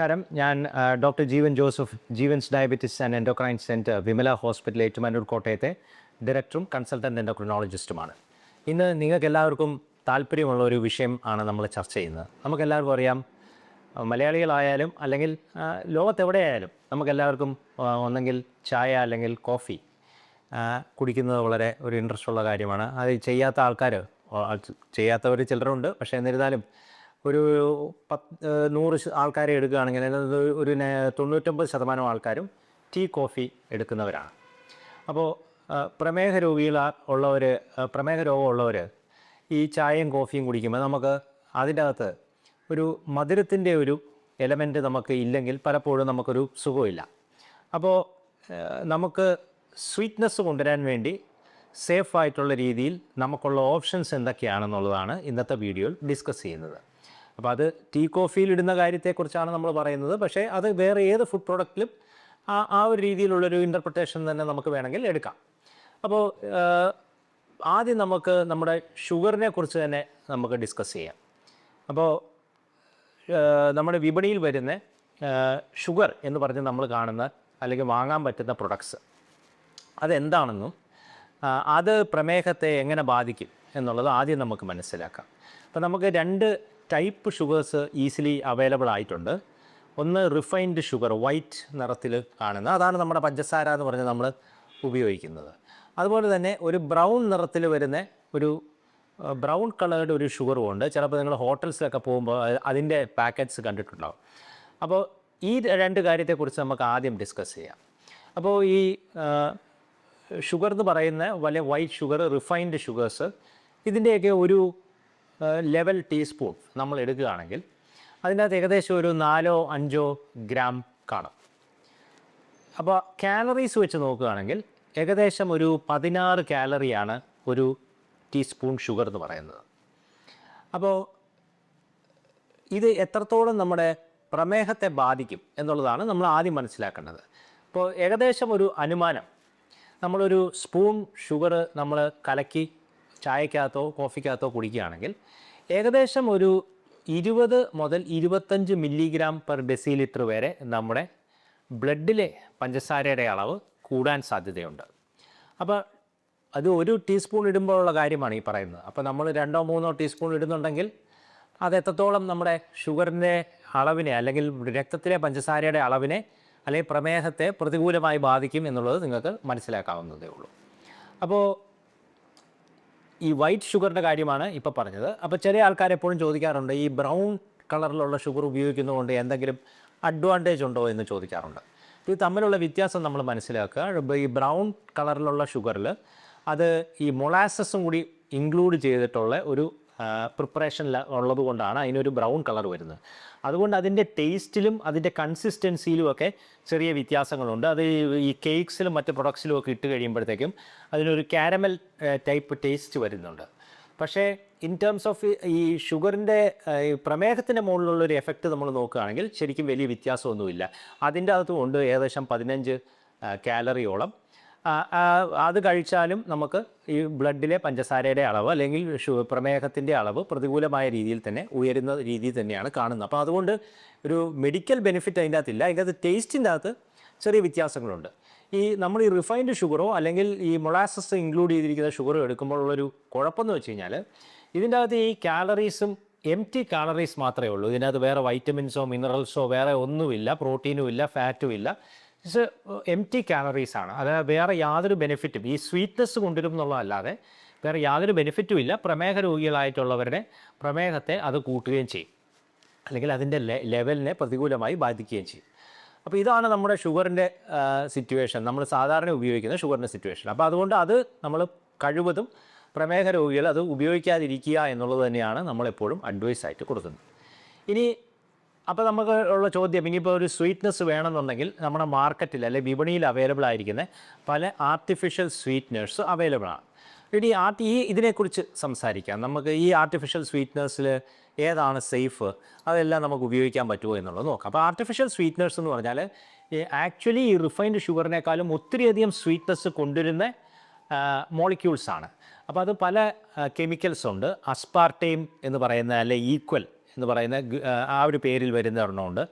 നമസ്കാരം. ഞാൻ doctor Jeevan Joseph Jeevan's diabetes and endocrine centre Vimala hospital Ettumanoor കോട്ടയത്തെ ഡയറക്ടറും കൺസൾട്ടന്റ് എൻഡോക്രിനോളജിസ്റ്റുമാണ്. ഇന്ന് നിങ്ങൾക്ക് എല്ലാവർക്കും താല്പര്യമുള്ള ഒരു വിഷയം ആണ് നമ്മൾ ചർച്ച ചെയ്യുന്നത്. നമുക്കെല്ലാവർക്കും അറിയാം മലയാളികളായാലും അല്ലെങ്കിൽ ലോകത്തെവിടെയായാലും നമുക്കെല്ലാവർക്കും ഒന്നെങ്കിൽ ചായ അല്ലെങ്കിൽ കോഫി കുടിക്കുന്നത് വളരെ ഒരു ഇൻട്രസ്റ്റ് ഉള്ള കാര്യമാണ്. അത് ചെയ്യാത്ത ആൾക്കാർ ചെയ്യാത്തവർ ചിലരുണ്ട്. പക്ഷേ എന്നിരുന്നാലും ഒരു പത്ത് നൂറ് ആൾക്കാരെ എടുക്കുകയാണെങ്കിൽ ഒരു തൊണ്ണൂറ്റൊമ്പത് ശതമാനം ആൾക്കാരും ടീ കോഫി എടുക്കുന്നവരാണ്. അപ്പോൾ പ്രമേഹ രോഗികൾ ഉള്ളവർ പ്രമേഹ രോഗമുള്ളവർ ഈ ചായയും കോഫിയും കുടിക്കുമ്പോൾ നമുക്ക് അതിന്റെ അകത്ത് ഒരു മധുരത്തിന്റെ ഒരു എലമെന്റ് നമുക്ക് ഇല്ലെങ്കിൽ പലപ്പോഴും നമുക്കൊരു സുഖമില്ല അപ്പോൾ നമുക്ക് സ്വീറ്റ്നെസ് കൊണ്ടുവരാൻ വേണ്ടി സേഫ് ആയിട്ടുള്ള രീതിയിൽ നമുക്കുള്ള ഓപ്ഷൻസ് എന്തൊക്കെയാണെന്നുള്ളതാണ് ഇന്നത്തെ വീഡിയോയിൽ ഡിസ്കസ് ചെയ്യുന്നത്. അപ്പോൾ അത് ടീ കോഫിയിൽ ഇടുന്ന കാര്യത്തെക്കുറിച്ചാണ് നമ്മൾ പറയുന്നത്. പക്ഷേ അത് വേറെ ഏത് ഫുഡ് പ്രോഡക്റ്റിലും ആ ആ ഒരു രീതിയിലുള്ളൊരു ഇന്റർപ്രിട്ടേഷൻ തന്നെ നമുക്ക് വേണമെങ്കിൽ എടുക്കാം. അപ്പോൾ ആദ്യം നമുക്ക് നമ്മുടെ ഷുഗറിനെ കുറിച്ച് തന്നെ നമുക്ക് ഡിസ്കസ് ചെയ്യാം. അപ്പോൾ നമ്മുടെ വിപണിയിൽ വരുന്ന ഷുഗർ എന്ന് പറഞ്ഞ് നമ്മൾ കാണുന്ന അല്ലെങ്കിൽ വാങ്ങാൻ പറ്റുന്ന പ്രൊഡക്ട്സ് അതെന്താണെന്നും അത് പ്രമേഹത്തെ എങ്ങനെ ബാധിക്കും എന്നുള്ളത് ആദ്യം നമുക്ക് മനസ്സിലാക്കാം. അപ്പോൾ നമുക്ക് രണ്ട് ടൈപ്പ് ഷുഗേഴ്സ് ഈസിലി അവൈലബിൾ ആയിട്ടുണ്ട് ഒന്ന് റിഫൈൻഡ് ഷുഗർ വൈറ്റ് നിറത്തിൽ കാണുന്ന അതാണ് നമ്മുടെ പഞ്ചസാര എന്ന് പറഞ്ഞ് നമ്മൾ ഉപയോഗിക്കുന്നത്. അതുപോലെ തന്നെ ഒരു ബ്രൗൺ നിറത്തിൽ വരുന്ന ഒരു ബ്രൗൺ കളേർഡ് ഒരു ഷുഗറും ഉണ്ട്. ചിലപ്പോൾ നിങ്ങൾ ഹോട്ടൽസിലൊക്കെ പോകുമ്പോൾ അതിന്റെ പാക്കറ്റ്സ് കണ്ടിട്ടുണ്ടാവും. അപ്പോൾ ഈ രണ്ട് കാര്യത്തെക്കുറിച്ച് നമുക്ക് ആദ്യം ഡിസ്കസ് ചെയ്യാം. അപ്പോൾ ഈ ഷുഗർ എന്ന് പറയുന്ന വലിയ വൈറ്റ് ഷുഗർ റിഫൈൻഡ് ഷുഗേഴ്സ് ഇതിന്റെയൊക്കെ ഒരു ലെവൽ ടീസ്പൂൺ നമ്മൾ എടുക്കുകയാണെങ്കിൽ അതിനകത്ത് ഏകദേശം ഒരു നാലോ അഞ്ചോ ഗ്രാം കാണും. അപ്പോൾ കാലറീസ് വെച്ച് നോക്കുകയാണെങ്കിൽ ഏകദേശം ഒരു പതിനാറ് കാലറിയാണ് ഒരു ടീസ്പൂൺ ഷുഗർ എന്ന് പറയുന്നത്. അപ്പോൾ ഇത് എത്രത്തോളം നമ്മുടെ പ്രമേഹത്തെ ബാധിക്കും എന്നുള്ളതാണ് നമ്മൾ ആദ്യം മനസ്സിലാക്കേണ്ടത്. അപ്പോൾ ഏകദേശം ഒരു അനുമാനം. നമ്മളൊരു സ്പൂൺ ഷുഗർ നമ്മൾ കലക്കി ചായക്കകത്തോ കോഫിക്കകത്തോ കുടിക്കുകയാണെങ്കിൽ ഏകദേശം ഒരു ഇരുപത് മുതൽ ഇരുപത്തഞ്ച് മില്ലിഗ്രാം പെർ ഡെസി ലിറ്റർ വരെ നമ്മുടെ ബ്ലഡിലെ പഞ്ചസാരയുടെ അളവ് കൂടാൻ സാധ്യതയുണ്ട്. അപ്പോൾ അത് ഒരു ടീസ്പൂൺ ഇടുമ്പോഴുള്ള കാര്യമാണ് ഈ പറയുന്നത്. അപ്പോൾ നമ്മൾ രണ്ടോ മൂന്നോ ടീസ്പൂൺ ഇടുന്നുണ്ടെങ്കിൽ അത് എത്രത്തോളം നമ്മുടെ ഷുഗറിന്റെ അളവിനെ അല്ലെങ്കിൽ രക്തത്തിലെ പഞ്ചസാരയുടെ അളവിനെ അല്ലെങ്കിൽ പ്രമേഹത്തെ പ്രതികൂലമായി ബാധിക്കും എന്നുള്ളത് നിങ്ങൾക്ക് മനസ്സിലാക്കാവുന്നതേ ഉള്ളൂ. അപ്പോൾ ഈ വൈറ്റ് ഷുഗറിന്റെ കാര്യമാണ് ഇപ്പോൾ പറഞ്ഞത്. അപ്പോൾ ചില ആൾക്കാർ എപ്പോഴും ചോദിക്കാറുണ്ട് ഈ ബ്രൗൺ കളറിലുള്ള ഷുഗർ ഉപയോഗിക്കുന്നതുകൊണ്ട് എന്തെങ്കിലും അഡ്വാന്റേജ് ഉണ്ടോ എന്ന് ചോദിക്കാറുണ്ട്. ഇത് തമ്മിലുള്ള വ്യത്യാസം നമ്മൾ മനസ്സിലാക്കുക. ഈ ബ്രൗൺ കളറിലുള്ള ഷുഗറിൽ അത് ഈ മൊളാസസും കൂടി ഇൻക്ലൂഡ് ചെയ്തിട്ടുള്ള ഒരു പ്രിപ്പറേഷൻ ഉള്ളത് കൊണ്ടാണ് അതിനൊരു ബ്രൗൺ കളർ വരുന്നത്. അതുകൊണ്ട് അതിന്റെ ടേസ്റ്റിലും അതിന്റെ കൺസിസ്റ്റൻസിയിലും ഒക്കെ ചെറിയ വ്യത്യാസങ്ങളുണ്ട്. അത് ഈ കേക്ക്സിലും മറ്റ് പ്രൊഡക്ട്സിലും ഒക്കെ ഇട്ട് കഴിയുമ്പോഴത്തേക്കും അതിനൊരു കാരമൽ ടൈപ്പ് ടേസ്റ്റ് വരുന്നുണ്ട്. പക്ഷേ ഇൻ ടേംസ് ഓഫ് ഈ ഷുഗറിന്റെ പ്രമേഹത്തിന്റെ മുകളിലുള്ള ഒരു എഫക്റ്റ് നമ്മൾ നോക്കുകയാണെങ്കിൽ ശരിക്കും വലിയ വ്യത്യാസമൊന്നുമില്ല. അതിന്റെ അകത്തും ഉണ്ട് ഏകദേശം പതിനഞ്ച് കാലറിയോളം അത് കഴിച്ചാലും നമുക്ക് ഈ ബ്ലഡിലെ പഞ്ചസാരയുടെ അളവ് അല്ലെങ്കിൽ പ്രമേഹത്തിന്റെ അളവ് പ്രതികൂലമായ രീതിയിൽ തന്നെ ഉയരുന്ന രീതിയിൽ തന്നെയാണ് കാണുന്നത്. അപ്പോൾ അതുകൊണ്ട് ഒരു മെഡിക്കൽ ബെനിഫിറ്റ് അതിന്റെ അകത്തില്ല അതിന്റെ അകത്ത് ടേസ്റ്റിന്റെ അകത്ത് ചെറിയ വ്യത്യാസങ്ങളുണ്ട്. ഈ നമ്മൾ ഈ റിഫൈൻഡ് ഷുഗറോ അല്ലെങ്കിൽ ഈ മൊളാസസ് ഇൻക്ലൂഡ് ചെയ്തിരിക്കുന്ന ഷുഗറോ എടുക്കുമ്പോഴുള്ളൊരു കുഴപ്പമെന്ന് വെച്ച് കഴിഞ്ഞാൽ ഇതിന്റെ അകത്ത് ഈ കാലറീസും എം ടി കാലറീസ് മാത്രമേ ഉള്ളൂ. ഇതിനകത്ത് വേറെ വൈറ്റമിൻസോ മിനറൽസോ വേറെ ഒന്നുമില്ല. പ്രോട്ടീനും ഇല്ല. ഫാറ്റും ഇല്ല. ഇറ്റ്സ് എം ടി കാലറീസ് ആണ്. അത് വേറെ യാതൊരു ബെനിഫിറ്റും ഈ സ്വീറ്റ്നെസ് കൊണ്ടുവരും എന്നുള്ളതല്ലാതെ വേറെ യാതൊരു ബെനിഫിറ്റും ഇല്ല. പ്രമേഹ രോഗികളായിട്ടുള്ളവരുടെ പ്രമേഹത്തെ അത് കൂട്ടുകയും ചെയ്യും. അല്ലെങ്കിൽ അതിന്റെ ലെവലിനെ പ്രതികൂലമായി ബാധിക്കുകയും ചെയ്യും. അപ്പോൾ ഇതാണ് നമ്മുടെ ഷുഗറിന്റെ സിറ്റുവേഷൻ നമ്മൾ സാധാരണ ഉപയോഗിക്കുന്ന ഷുഗറിന്റെ സിറ്റുവേഷൻ അപ്പോൾ അതുകൊണ്ട് അത് നമ്മൾ കഴിവതും പ്രമേഹ രോഗികൾ അത് ഉപയോഗിക്കാതിരിക്കുക എന്നുള്ളത് തന്നെയാണ് നമ്മളെപ്പോഴും അഡ്വൈസ് ആയിട്ട് കൊടുക്കുന്നത്. ഇനി അപ്പോൾ നമുക്ക് ഉള്ള ചോദ്യം ഇനിയിപ്പോൾ ഒരു സ്വീറ്റ്നെസ് വേണമെന്നുണ്ടെങ്കിൽ നമ്മുടെ മാർക്കറ്റിൽ അല്ലെങ്കിൽ വിപണിയിൽ അവൈലബിൾ ആയിരിക്കുന്ന പല ആർട്ടിഫിഷ്യൽ സ്വീറ്റ്നേഴ്സ് അവൈലബിൾ ആണ്. ഇനി ആർട്ടി ഈ ഇതിനെക്കുറിച്ച് സംസാരിക്കാം. നമുക്ക് ഈ ആർട്ടിഫിഷ്യൽ സ്വീറ്റ്നേഴ്സിൽ ഏതാണ് സേഫ് അതെല്ലാം നമുക്ക് ഉപയോഗിക്കാൻ പറ്റുമോ എന്നുള്ളത് നോക്കാം. അപ്പോൾ ആർട്ടിഫിഷ്യൽ സ്വീറ്റ്നേഴ്സ് എന്ന് പറഞ്ഞാൽ ആക്ച്വലി ഈ റിഫൈൻഡ് ഷുഗറിനേക്കാളും ഒത്തിരിയധികം സ്വീറ്റ്നസ് കൊണ്ടുവരുന്ന മോളിക്യൂൾസ് ആണ്. അപ്പോൾ അത് പല കെമിക്കൽസ് ഉണ്ട്. അസ്പാർട്ടേം എന്ന് പറയുന്ന അല്ലെ ഈക്വൽ എന്ന് പറയുന്ന ആ, ഒരു പേരിൽ വരുന്ന ഒരെണ്ണമുണ്ട്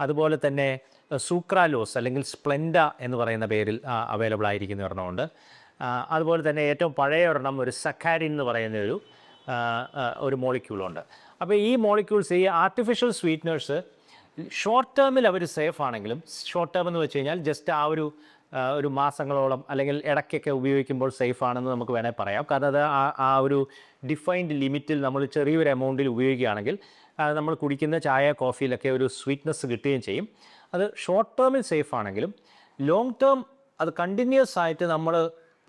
അതുപോലെ തന്നെ സൂക്രാലോസ് അല്ലെങ്കിൽ സ്പ്ലെൻഡ എന്ന് പറയുന്ന പേരിൽ അവൈലബിൾ ആയിരിക്കുന്ന ഒരെണ്ണമുണ്ട് അതുപോലെ തന്നെ ഏറ്റവും പഴയ ഒരെണ്ണം ഒരു സക്കാരിൻ എന്ന് പറയുന്ന ഒരു ഒരു മോളിക്യൂളുണ്ട് അപ്പോൾ ഈ മോളിക്യൂൾസ് ഈ ആർട്ടിഫിഷ്യൽ സ്വീറ്റ്നേഴ്സ് ഷോർട്ട് ടേമിൽ അവർ സേഫ് ആണെങ്കിലും ഷോർട്ട് ടേം എന്ന് വെച്ച് കഴിഞ്ഞാൽ ജസ്റ്റ് ആ ഒരു ഒരു മാസങ്ങളോളം അല്ലെങ്കിൽ ഇടയ്ക്കൊക്കെ ഉപയോഗിക്കുമ്പോൾ സേഫ് ആണെന്ന് നമുക്ക് വേണേൽ പറയാം. കാരണം അത് ആ ആ ഒരു ഡിഫൈൻഡ് ലിമിറ്റിൽ നമ്മൾ ചെറിയൊരു എമൗണ്ടിൽ ഉപയോഗിക്കുകയാണെങ്കിൽ നമ്മൾ കുടിക്കുന്ന ചായ കോഫിയിലൊക്കെ ഒരു സ്വീറ്റ്നെസ് കിട്ടുകയും ചെയ്യും. അത് ഷോർട്ട് ടേമിൽ സേഫ് ആണെങ്കിലും ലോങ് ടേം അത് കണ്ടിന്യൂസ് ആയിട്ട് നമ്മൾ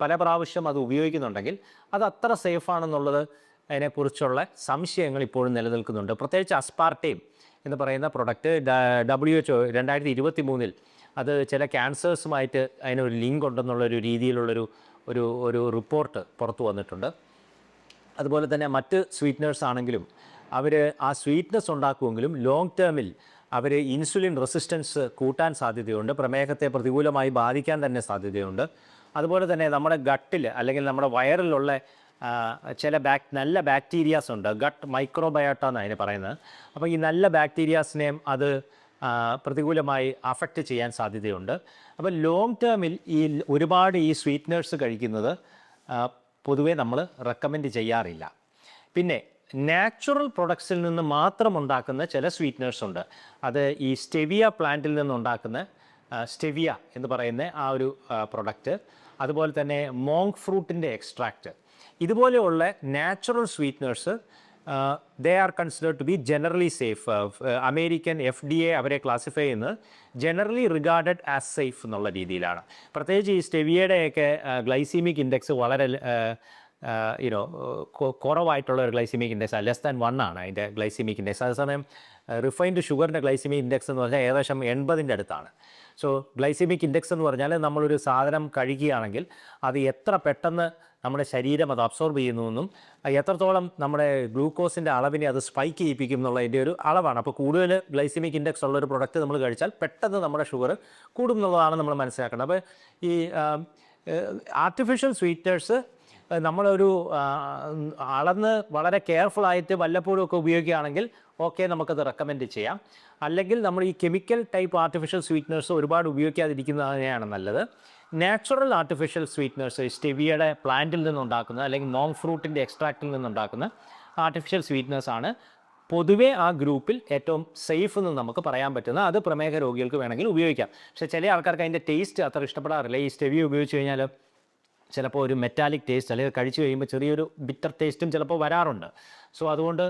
പല പ്രാവശ്യം അത് ഉപയോഗിക്കുന്നുണ്ടെങ്കിൽ അത് അത്ര സേഫ് ആണെന്നുള്ളത് അതിനെക്കുറിച്ചുള്ള സംശയങ്ങൾ ഇപ്പോഴും നിലനിൽക്കുന്നുണ്ട്. പ്രത്യേകിച്ച് അസ്പാർട്ടേം എന്ന് പറയുന്ന പ്രൊഡക്റ്റ് ഡബ്ല്യു എച്ച് ഒ രണ്ടായിരത്തി ഇരുപത്തി മൂന്നിൽ അത് ചില ക്യാൻസേഴ്സുമായിട്ട് അതിനൊരു ലിങ്ക് ഉണ്ടെന്നുള്ളൊരു രീതിയിലുള്ളൊരു ഒരു ഒരു റിപ്പോർട്ട് പുറത്തു വന്നിട്ടുണ്ട്. അതുപോലെ തന്നെ മറ്റ് സ്വീറ്റ്നേഴ്സ് ആണെങ്കിലും അവർ ആ സ്വീറ്റ്നസ് ഉണ്ടാക്കുമെങ്കിലും ലോങ് ടേമിൽ അവർ ഇൻസുലിൻ റെസിസ്റ്റൻസ് കൂട്ടാൻ സാധ്യതയുണ്ട്. പ്രമേഹത്തെ പ്രതികൂലമായി ബാധിക്കാൻ തന്നെ സാധ്യതയുണ്ട്. അതുപോലെ തന്നെ നമ്മുടെ ഗട്ടിൽ അല്ലെങ്കിൽ നമ്മുടെ വയറിലുള്ള ചില ബാക് നല്ല ബാക്ടീരിയാസ് ഉണ്ട്. ഗട്ട് മൈക്രോബയോട്ട എന്ന് അതിന് പറയുന്നത്. അപ്പോൾ ഈ നല്ല ബാക്ടീരിയാസിനെയും അത് പ്രതികൂലമായി അഫക്റ്റ് ചെയ്യാൻ സാധ്യതയുണ്ട്. അപ്പോൾ ലോങ് ടേമിൽ ഈ ഒരുപാട് ഈ സ്വീറ്റ്നേഴ്സ് കഴിക്കുന്നത് പൊതുവേ നമ്മൾ റെക്കമെൻഡ് ചെയ്യാറില്ല. പിന്നെ നാച്ചുറൽ പ്രൊഡക്ട്സിൽ നിന്ന് മാത്രം ഉണ്ടാക്കുന്ന ചില സ്വീറ്റ്നേഴ്സ് ഉണ്ട്. അത് ഈ സ്റ്റെവിയ പ്ലാന്റിൽ നിന്നുണ്ടാക്കുന്ന സ്റ്റെവിയ എന്ന് പറയുന്ന ആ ഒരു പ്രൊഡക്റ്റ്. അതുപോലെ തന്നെ മോങ് ഫ്രൂട്ടിന്റെ എക്സ്ട്രാക്റ്റ് ഇതുപോലെയുള്ള natural sweeteners they are considered to be generally safe American F D A അവരെ ക്ലാസിഫൈ ചെയ്യുന്നത് ജനറലി റിഗാർഡഡ് ആസ് സേഫ് എന്നുള്ള രീതിയിലാണ്. പ്രത്യേകിച്ച് ഈ സ്റ്റെവിയയുടെയൊക്കെ ഗ്ലൈസീമിക് ഇൻഡെക്സ് വളരെ യുനോ കുറവായിട്ടുള്ള ഒരു glycemic index less than one ആണ് അതിന്റെ ഗ്ലൈസിമിക് ഇൻഡെക്സ് അതേസമയം റിഫൈൻഡ് ഷുഗറിന്റെ ഗ്ലൈസിമിക് ഇൻഡെക്സ് എന്ന് പറഞ്ഞാൽ ഏകദേശം എൺപതിന്റെ അടുത്താണ്. സോ ഗ്ലൈസിമിക് ഇൻഡെക്സ് എന്ന് പറഞ്ഞാൽ നമ്മളൊരു സാധനം കഴിക്കുകയാണെങ്കിൽ അത് എത്ര പെട്ടെന്ന് നമ്മുടെ ശരീരം അത് അബ്സോർബ് ചെയ്യുന്നുവെന്നും എത്രത്തോളം നമ്മുടെ ഗ്ലൂക്കോസിന്റെ അളവിനെ അത് സ്പൈക്ക് ചെയ്യിപ്പിക്കും എന്നുള്ളതിന്റെ ഒരു അളവാണ്. അപ്പോൾ കൂടുതൽ ഗ്ലൈസിമിക് ഇൻഡെക്സ് ഉള്ള ഒരു പ്രൊഡക്റ്റ് നമ്മൾ കഴിച്ചാൽ പെട്ടെന്ന് നമ്മുടെ ഷുഗർ കൂടും എന്നുള്ളതാണ് നമ്മൾ മനസ്സിലാക്കേണ്ടത്. അപ്പോൾ ഈ ആർട്ടിഫിഷ്യൽ സ്വീറ്റേഴ്സ് നമ്മളൊരു അളന്ന് വളരെ കെയർഫുൾ ആയിട്ട് വല്ലപ്പോഴും ഒക്കെ ഉപയോഗിക്കുകയാണെങ്കിൽ ഓക്കെ നമുക്കത് റെക്കമെൻഡ് ചെയ്യാം. അല്ലെങ്കിൽ നമ്മൾ ഈ കെമിക്കൽ ടൈപ്പ് ആർട്ടിഫിഷ്യൽ സ്വീറ്റ്നേഴ്സ് ഒരുപാട് ഉപയോഗിക്കാതിരിക്കുന്നത് തന്നെയാണ് നല്ലത് നാച്ചുറൽ ആർട്ടിഫിഷ്യൽ സ്വീറ്റ്നേഴ്സ് സ്റ്റെവിയുടെ പ്ലാന്റിൽ നിന്നുണ്ടാക്കുന്ന അല്ലെങ്കിൽ നോൺ ഫ്രൂട്ടിന്റെ എക്സ്ട്രാക്റ്റിൽ നിന്നുണ്ടാക്കുന്ന ആർട്ടിഫിഷ്യൽ സ്വീറ്റ്നേഴ്സ് ആണ് പൊതുവേ ആ ഗ്രൂപ്പിൽ ഏറ്റവും സേഫ് എന്ന് നമുക്ക് പറയാൻ പറ്റുന്ന അത് പ്രമേഹ രോഗികൾക്ക് വേണമെങ്കിൽ ഉപയോഗിക്കാം. പക്ഷേ ചില ആൾക്കാർക്ക് അതിന്റെ ടേസ്റ്റ് അത്ര ഇഷ്ടപ്പെടാറില്ല. ഈ സ്റ്റെവി ഉപയോഗിച്ച് കഴിഞ്ഞാൽ ചിലപ്പോൾ ഒരു മെറ്റാലിക് ടേസ്റ്റ് അല്ലെങ്കിൽ കഴിച്ചു കഴിയുമ്പോൾ ചെറിയൊരു ബിറ്റർ ടേസ്റ്റും ചിലപ്പോൾ വരാറുണ്ട്. സോ അതുകൊണ്ട്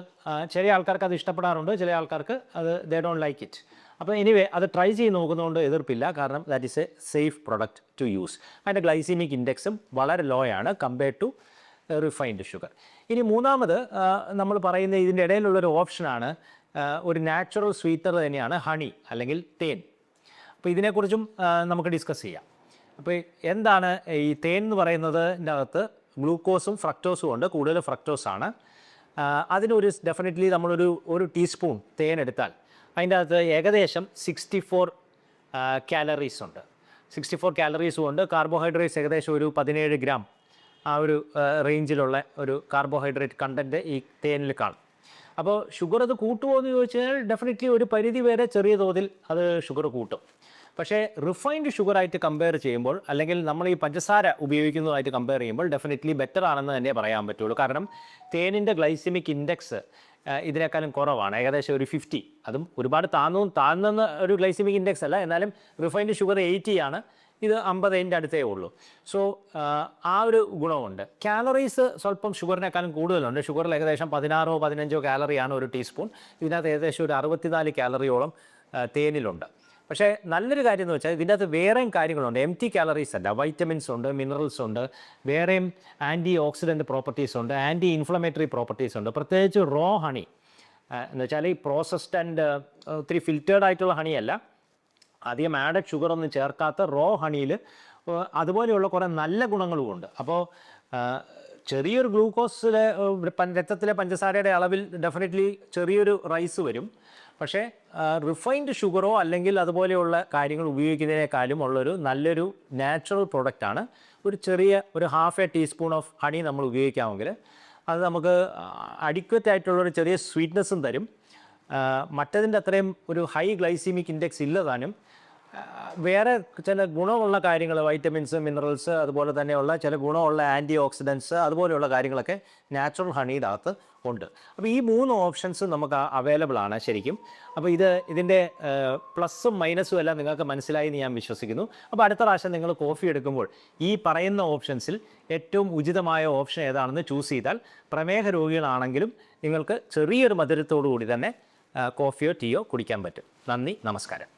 ചില ആൾക്കാർക്ക് അത് ഇഷ്ടപ്പെടാറുണ്ട് ചില ആൾക്കാർക്ക് അത് ദേ ഡോണ്ട് ലൈക്ക് ഇറ്റ് അപ്പോൾ എനിവേ അത് ട്രൈ ചെയ്ത് നോക്കുന്നതുകൊണ്ട് എതിർപ്പില്ല. കാരണം that is a safe product to use അതിന്റെ ഗ്ലൈസീമിക് ഇൻഡെക്സും വളരെ ലോ ആണ് കമ്പയർഡ് ടു റിഫൈൻഡ് ഷുഗർ ഇനി മൂന്നാമത് നമ്മൾ പറയുന്ന ഇതിന്റെ ഇടയിലുള്ളൊരു ഓപ്ഷനാണ് ഒരു നാച്ചുറൽ സ്വീറ്റർ തന്നെയാണ് ഹണി അല്ലെങ്കിൽ തേൻ. അപ്പോൾ ഇതിനെക്കുറിച്ചും നമുക്ക് ഡിസ്കസ് ചെയ്യാം. അപ്പോൾ എന്താണ് ഈ തേൻ എന്ന് പറയുന്നത് അകത്ത്? ഗ്ലൂക്കോസും ഫ്രക്ടോസും ഉണ്ട്. കൂടുതൽ ഫ്രക്ടോസ് ആണ്. അതിനൊരു ഡെഫിനറ്റ്ലി നമ്മളൊരു ഒരു ടീസ്പൂൺ തേൻ എടുത്താൽ അതിന്റെ അകത്ത് ഏകദേശം സിക്സ്റ്റി ഫോർ കാലറീസ് ഉണ്ട്. സിക്സ്റ്റി ഫോർ കാലറീസും ഉണ്ട്. കാർബോഹൈഡ്രേറ്റ്സ് ഏകദേശം ഒരു പതിനേഴ് ഗ്രാം ആ ഒരു റേഞ്ചിലുള്ള ഒരു കാർബോഹൈഡ്രേറ്റ് കണ്ടന്റ് ഈ തേനിൽ കാണും. അപ്പോൾ ഷുഗർ അത് കൂട്ടുമോ എന്ന് ചോദിച്ചാൽ ഡെഫിനറ്റ്ലി ഒരു പരിധി വരെ ചെറിയ തോതിൽ അത് ഷുഗർ കൂട്ടും. പക്ഷേ റിഫൈൻഡ് ഷുഗറായിട്ട് കമ്പയർ ചെയ്യുമ്പോൾ അല്ലെങ്കിൽ നമ്മൾ ഈ പഞ്ചസാര ഉപയോഗിക്കുന്നതായിട്ട് കമ്പയർ ചെയ്യുമ്പോൾ ഡെഫിനറ്റ്ലി ബെറ്റർ ആണെന്ന് തന്നെ പറയാൻ പറ്റുള്ളൂ. കാരണം തേനിന്റെ ഗ്ലൈസിമിക് ഇൻഡെക്സ് ഇതിനേക്കാളും കുറവാണ്. ഏകദേശം ഒരു ഫിഫ്റ്റി അതും ഒരുപാട് താന്നു താന്നെന്ന ഒരു ഗ്ലൈസിമിക് ഇൻഡെക്സ് അല്ല. എന്നാലും റിഫൈൻഡ് ഷുഗർ എയ്റ്റി ആണ്. ഇത് അമ്പതിന്റെ അടുത്തേ ഉള്ളൂ. സോ ആ ഒരു ഗുണമുണ്ട്. കാലറീസ് സ്വല്പം ഷുഗറിനേക്കാളും കൂടുതലുണ്ട്. ഷുഗറിൽ ഏകദേശം പതിനാറോ പതിനഞ്ചോ കാലറിയാണ് ഒരു ടീസ്പൂൺ ഇതിനകത്ത് ഏകദേശം ഒരു അറുപത്തിനാല് കാലറിയോളം തേനിലുണ്ട്. പക്ഷേ നല്ലൊരു കാര്യം എന്ന് വെച്ചാൽ ഇതിന്റെ അകത്ത് വേറെയും കാര്യങ്ങളുണ്ട്. എം ടി കാലറീസ് അല്ല വൈറ്റമിൻസ് ഉണ്ട് മിനറൽസ് ഉണ്ട് വേറെയും ആന്റി ഓക്സിഡന്റ് പ്രോപ്പർട്ടീസ് ഉണ്ട് ആന്റി ഇൻഫ്ലമേറ്ററി പ്രോപ്പർട്ടീസ് ഉണ്ട്. പ്രത്യേകിച്ച് റോ ഹണി എന്ന് വെച്ചാൽ ഈ പ്രോസസ്ഡ് ആൻഡ് ഒത്തിരി ഫിൽറ്റേഡ് ആയിട്ടുള്ള ഹണിയല്ല അധികം ആഡഡ് ഷുഗർ ഒന്നും ചേർക്കാത്ത റോ ഹണിയിൽ അതുപോലെയുള്ള കുറേ നല്ല ഗുണങ്ങളും ഉണ്ട്. അപ്പോൾ ചെറിയൊരു ഗ്ലൂക്കോസിലെ രക്തത്തിലെ പഞ്ചസാരയുടെ അളവിൽ ഡെഫിനറ്റ്ലി ചെറിയൊരു റൈസ് വരും. പക്ഷേ റിഫൈൻഡ് ഷുഗറോ അല്ലെങ്കിൽ അതുപോലെയുള്ള കാര്യങ്ങൾ ഉപയോഗിക്കുന്നതിനേക്കാളും ഉള്ളൊരു നല്ലൊരു നാച്ചുറൽ പ്രൊഡക്റ്റാണ് ഒരു ചെറിയ ഒരു half a teaspoon of honey നമ്മൾ ഉപയോഗിക്കാമെങ്കിൽ അത് നമുക്ക് അഡിക്വറ്റ് ആയിട്ടുള്ളൊരു ചെറിയ സ്വീറ്റ്നെസ്സും തരും. മറ്റതിന്റെ അത്രയും ഒരു ഹൈ ഗ്ലൈസീമിക് ഇൻഡെക്സ് ഇല്ലതാനും വേറെ ചില ഗുണമുള്ള കാര്യങ്ങൾ വൈറ്റമിൻസ് മിനറൽസ് അതുപോലെ തന്നെയുള്ള ചില ഗുണമുള്ള ആന്റി ഓക്സിഡൻസ് അതുപോലെയുള്ള കാര്യങ്ങളൊക്കെ നാച്ചുറൽ ഹണിയുടെ ഉണ്ട്. അപ്പോൾ ഈ മൂന്ന് ഓപ്ഷൻസ് നമുക്ക് അവൈലബിൾ ആണ് ശരിക്കും. അപ്പോൾ ഇത് ഇതിന്റെ പ്ലസ്സും മൈനസും എല്ലാം നിങ്ങൾക്ക് മനസ്സിലായി എന്ന് ഞാൻ വിശ്വസിക്കുന്നു. അപ്പോൾ അടുത്ത പ്രാവശ്യം നിങ്ങൾ കോഫി എടുക്കുമ്പോൾ ഈ പറയുന്ന ഓപ്ഷൻസിൽ ഏറ്റവും ഉചിതമായ ഓപ്ഷൻ ഏതാണെന്ന് ചൂസ് ചെയ്താൽ പ്രമേഹ രോഗികളാണെങ്കിലും നിങ്ങൾക്ക് ചെറിയൊരു മധുരത്തോടു കൂടി തന്നെ കോഫിയോ ടീയോ കുടിക്കാൻ പറ്റും. നന്ദി നമസ്കാരം.